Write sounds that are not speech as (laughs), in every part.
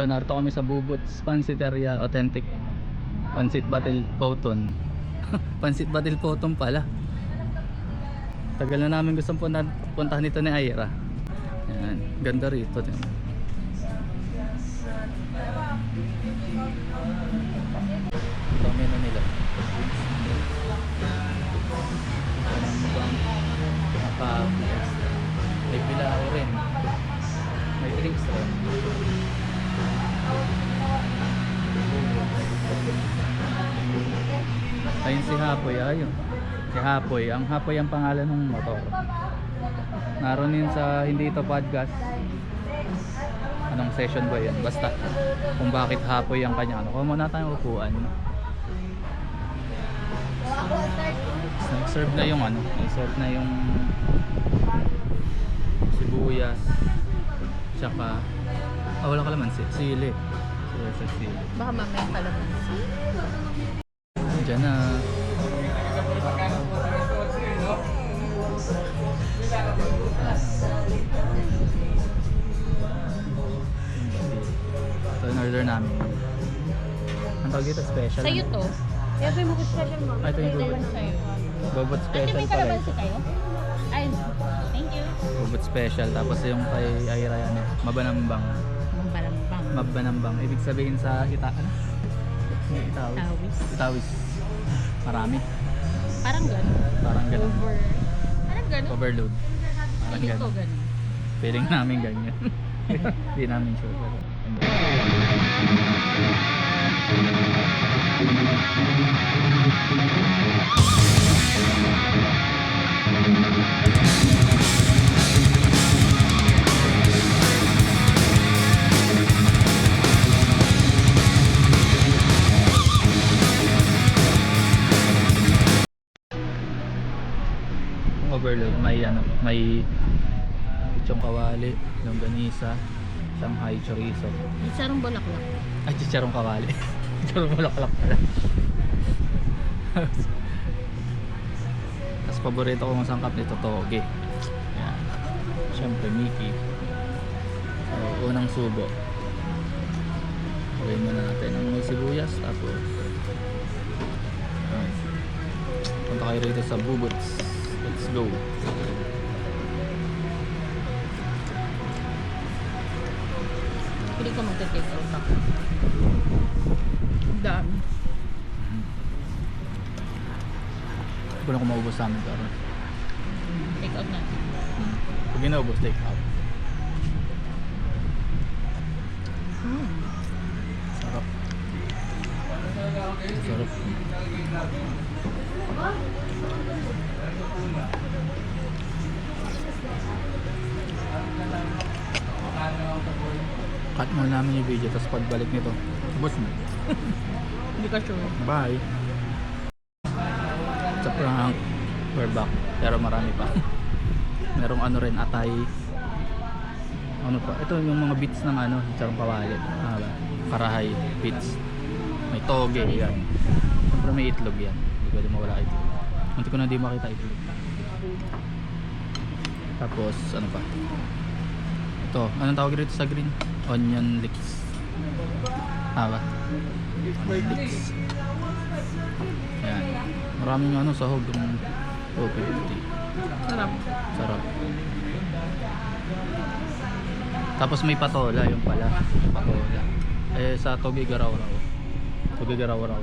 Yun, narito kami sa Bubots Pansiteria Authentic Pansit Batil Poton. (laughs) Pansit Batil Poton pala. Tagal na namin gustong punta, puntahan ito ni Ira. Yan, ganda rito. Din. Dami na nila. Si Hapoy, ayun. Si Hapoy. Ang Hapoy ang pangalan ng motor. Naroon yun sa hindi ito podcast. Anong session ba yan? Basta kung bakit Hapoy ang kanya. Ano, kung muna tayong upuan. Nag-serve na yung ano, nag-serve na yung sibuyas. Tsaka, ah wala ka laman, si- sili. Sili sa sili. Baka mamaya kalamansi. Diyan na. Ito yung order namin. Ang tawag dito special. Sa'yo to. Kaya yung bukod special mo. Ah, ito yung bubot. Bubot Ate, special may pala. kalamansi ito. kayo? Ay, thank you. Bubot special. Tapos yung kay Aira yan. Mabanambang. Mambalambang. Mabanambang. Ibig sabihin sa ita... Ano? Itawis. Tawis. Itawis. Marami. Parang gano'n. Parang ganun. Over. Parang gano'n. Overload. Parang Feeling ko gano'n. Feeling namin ganyan. (laughs) Hindi namin sure. Pero, overload. May ano may pichong kawali longganisa Shanghai chorizo. Isarong bulaklak. ay chicharong kawali. (laughs) Chicharong bulaklak pala. Tapos paborito kong sangkap nito toge. Yan. Syempre Mickey. So unang subo. Okay muna natin ang may sibuyas tapos punta kayo rito sa Bubots let's go Pili ko magta-take out ako. Dami. Hindi ko na kung maubos namin pero Take out na. pag inaubos take out Hmm. Sarap. Cut muna namin yung video tapos pagbalik nito. Ubos na (laughs) Hindi ka sure. bye. Sa prank. We're back. Pero marami pa. (laughs) Merong ano rin atay. Ano pa? Ito yung mga bits ng ano sarong kawali. Ah, karahay bits may toge yan. Siyempre may itlog yan. Hindi pwede mawala itlog. Hindi ko na di makita itlog. Tapos ano pa? Ito anong tawag rito sa green? Onion leeks. Ah ba? Onion leeks. Yan maraming ano sahog. Yung 250 Sarap. Sarap. Tapos may patola yung pala. Patola. Eh sa Togi Garaw-Raw. Togi Garaw-Raw.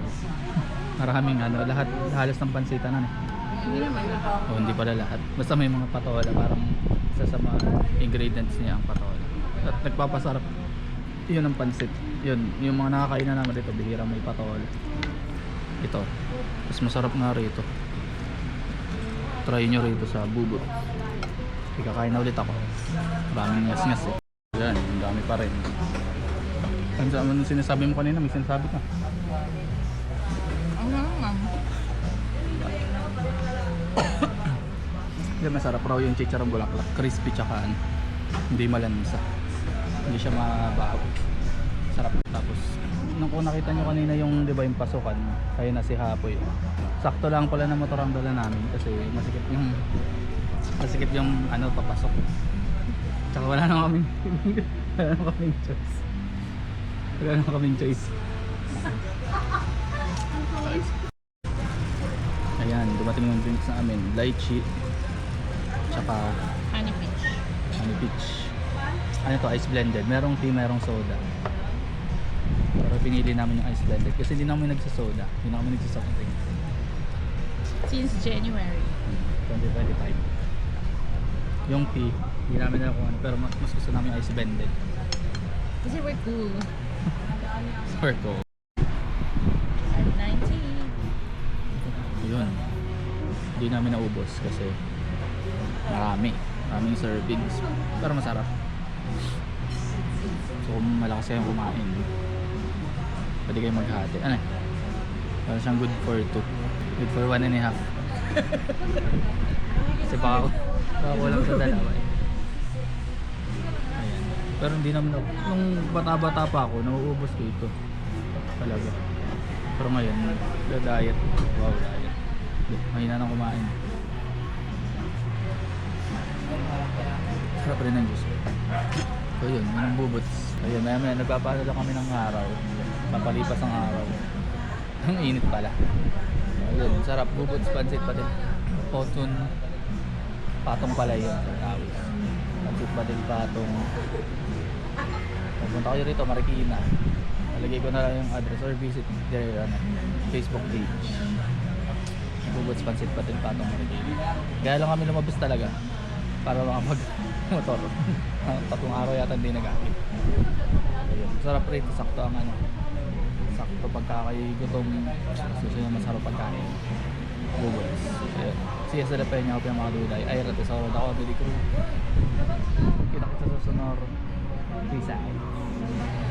Maraming ano, lahat halos ng pansitan na eh. Hindi naman. O hindi pala lahat. Basta may mga patola parang isa sa mga ingredients niya ang patola. At nagpapasarap. Yun ang pansit. Yun, yung mga nakakain na naman dito, bihira may patola. Ito. Mas masarap nga rito. Try nyo rito sa Bubo. Ikakain na ulit ako. Maraming ngas-ngas eh. Yan, ang dami pa rin. Ano sinasabi mo kanina? May sinasabi ka. Ang naman. Yan, masarap raw yung chicharong bulaklak. Crispy tsaka ano, hindi malansa. Hindi siya mabaho. Sarap. Tapos, nung kung nakita nyo kanina yung, di ba, yung pasukan, kaya na si Hapoy. Sakto lang pala na motor ang dala namin kasi masikip yung masikip yung ano papasok. Tsaka wala na kaming (laughs) wala na kaming choice. Wala na kaming choice. Ayan, dumating yung drinks namin. Lychee. Tsaka Honey peach. honey peach. Ano to, ice blended. Merong tea, merong soda. Pero pinili namin yung ice blended kasi hindi namin nagsasoda. Hindi namin nagsasoft drinks. Since January. 2025. Yung tea, hindi namin kung ano. Pero mas, mas gusto namin ice blended. Kasi we're cool. (laughs) Circle. At Hindi namin naubos kasi marami. Maraming servings. Pero masarap. So kung malakas kayong kumain, pwede kayong maghati. Ano? Parang siyang good for two. Good for one and a half. kasi baka, baka kulang sa dalawa eh. Ayan. Pero hindi naman, na- nung bata-bata pa ako, nauubos ko ito. Talaga. Pero ngayon, diet. Wow, diet. Mahina nang kumain. Sarap rin ang juice. So yun, yun ang bubots. Ayun, maya maya nagpapalo lang kami ng araw. Papalipas ang araw. Ang init pala. Ayun, sarap. Bubots, pansit pa din. Potun. Patong pala yun. Pansit pa din patong. Pupunta kayo rito, Marikina. Nalagay ko na lang yung address or visit their ano, Facebook page. Bubots pansit pa din patong Marikina. Kaya lang kami lumabas talaga para makapag (laughs) motor. (laughs) Tatlong araw yata hindi nag-akit. Ayun. Sarap rito, sakto ang ano. Sakto pagka kayo gutom. Susunod na masarap pagkain. Bubots. Ayun. Siya sa Peña yung mga dulay. Ay, Ratesoro ako, Dili Crew. Kita kita sa Sonor. Peace out.